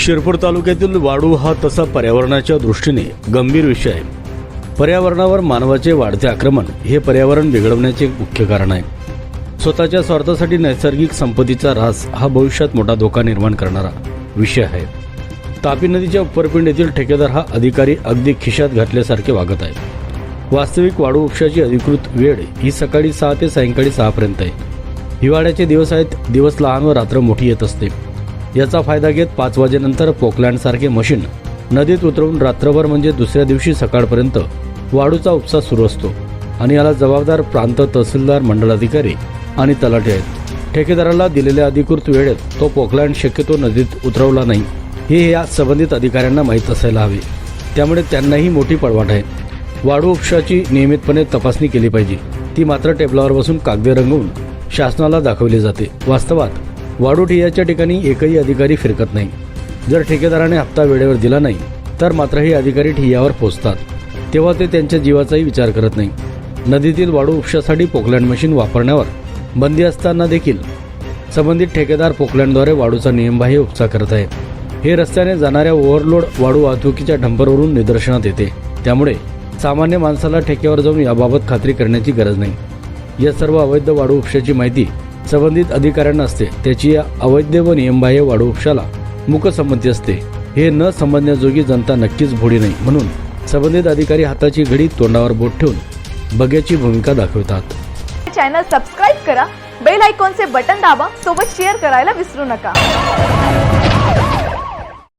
शिरपूर तालुक्यातील वाळू हा तसा पर्यावरणाच्या दृष्टीने गंभीर विषय आहे. पर्यावरणावर मानवाचे वाढते आक्रमण हे पर्यावरण बिघडवण्याचे मुख्य कारण आहे. स्वतःच्या स्वार्थासाठी नैसर्गिक संपत्तीचा ऱ्हास हा भविष्यात मोठा धोका निर्माण करणारा विषय आहे. तापी नदीच्या उपरपिंड येथील ठेकेदार हा अधिकारी अगदी खिशात घातल्यासारखे वागत आहे. वास्तविक वाळू उपशाची अधिकृत वेळ ही सकाळी सहा ते सायंकाळी सहापर्यंत आहे. हिवाळ्याचे दिवस आहेत दिवस लहान व रात्र मोठी येत असते. याचा फायदा घेत पाच वाजेनंतर पोकलँडसारखे मशीन नदीत उतरवून रात्रभर म्हणजे दुसऱ्या दिवशी सकाळपर्यंत वाळूचा उपसा सुरू असतो. आणि याला जबाबदार प्रांत तहसीलदार मंडलाधिकारी आणि तलाठी आहेत. ठेकेदाराला दिलेल्या अधिकृत वेळेत तो पोकलँड शक्यतो नदीत उतरवला नाही. हे या संबंधित अधिकाऱ्यांना माहीत असायला हवे. त्यामुळे त्यांनाही मोठी पळवाट आहे. वाळू उपशाची नियमितपणे तपासणी केली पाहिजे. ती मात्र टेबलावर बसून कागदे रंगवून शासनाला दाखवली जाते. वास्तवात वाळू ठिय्याच्या ठिकाणी एकही अधिकारी फिरकत नाही. जर ठेकेदाराने हप्ता वेळेवर दिला नाही तर मात्र हे अधिकारी ठिय्यावर पोचतात तेव्हा ते त्यांच्या जीवाचाही विचार करत नाही. नदीतील वाळू उपशासाठी पोकलँड मशीन वापरण्यावर बंदी असताना देखील संबंधित ठेकेदार पोकलँडद्वारे वाळूचा नियमबाह्य उपचार करत आहे हे रस्त्याने जाणाऱ्या ओव्हरलोड वाळू वाहतुकीच्या डंपरवरून निदर्शनात येते. त्यामुळे सामान्य माणसाला ठेक्यावर जाऊन याबाबत खात्री करण्याची गरज नाही. या सर्व अवैध वाळू उपशाची माहिती संबंधित अधिकाऱ्यांना असते. त्याची अवैध व नियमबाह्य वाळू मुकसंमती असते. हे न समजण्याजोगी जनता नक्कीच भोडी नाही म्हणून संबंधित अधिकारी हाताची घडी तोंडावर बोट ठेवून बघ्याची भूमिका दाखवतात. चॅनल सबस्क्राईब करा. बेल आयकॉनचे बटन दाबा. सोबत शेअर करायला विसरू नका.